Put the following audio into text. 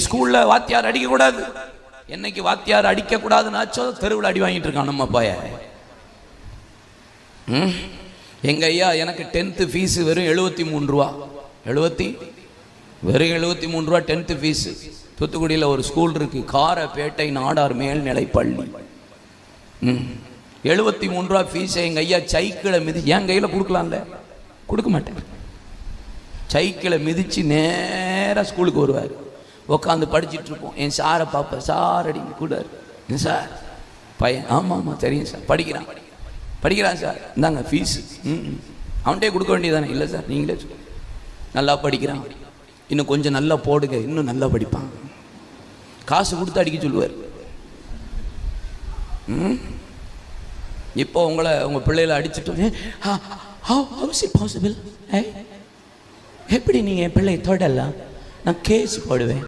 ஸ்கூல்ல வாத்தியார் அடிக்கக்கூடாது. என்னைக்கு வாத்தியார் அடிக்கக்கூடாதுன்னாச்சோ தெருவில் அடி வாங்கிட்டு இருக்கான் நம்ம பைய எங்க ஐயா எனக்கு டென்த்து ஃபீஸு வெறும் எழுபத்தி மூணு ரூபா. எழுபத்தி வெறும் எழுபத்தி மூணு ரூபா டென்த்து ஃபீஸு தூத்துக்குடியில் ஒரு ஸ்கூல் இருக்கு காரப்பேட்டை நாடார் மேல்நிலைப்பள்ளி ம்? எழுபத்தி மூணு ரூபா ஃபீஸை எங்கள் ஐயா சைக்கிளை மிதி என் கையில் கொடுக்கலாம்ல. கொடுக்க மாட்டேன். சைக்கிளை மிதித்து நேராக ஸ்கூலுக்கு வருவார். உட்காந்து படிச்சிட்டு இருப்போம் என் சாரை பார்ப்பேன் சார் அடி கூடாரு என்ன சார் பையன். ஆமாம் ஆமாம் தெரியும் சார் படிக்கிறான். படிக்கிறான் சார் இந்தாங்க ஃபீஸு ம் ம். அவன்கிட்டே கொடுக்க வேண்டியதானே இல்லை சார் நீங்களே சொல்லு. நல்லா படிக்கிறான். இன்னும் கொஞ்சம் நல்லா போடுங்க. இன்னும் நல்லா படிப்பான். காசு கொடுத்து அடிக்க சொல்லுவார். ம். இப்போ உங்களை உங்கள் பிள்ளைகளை அடிச்சுட்டு ஹவுஸ் இட் பாசிபிள் எப்படி நீங்கள் என் பிள்ளையை தொடலாம்? நான் கேஸ் போடுவேன்.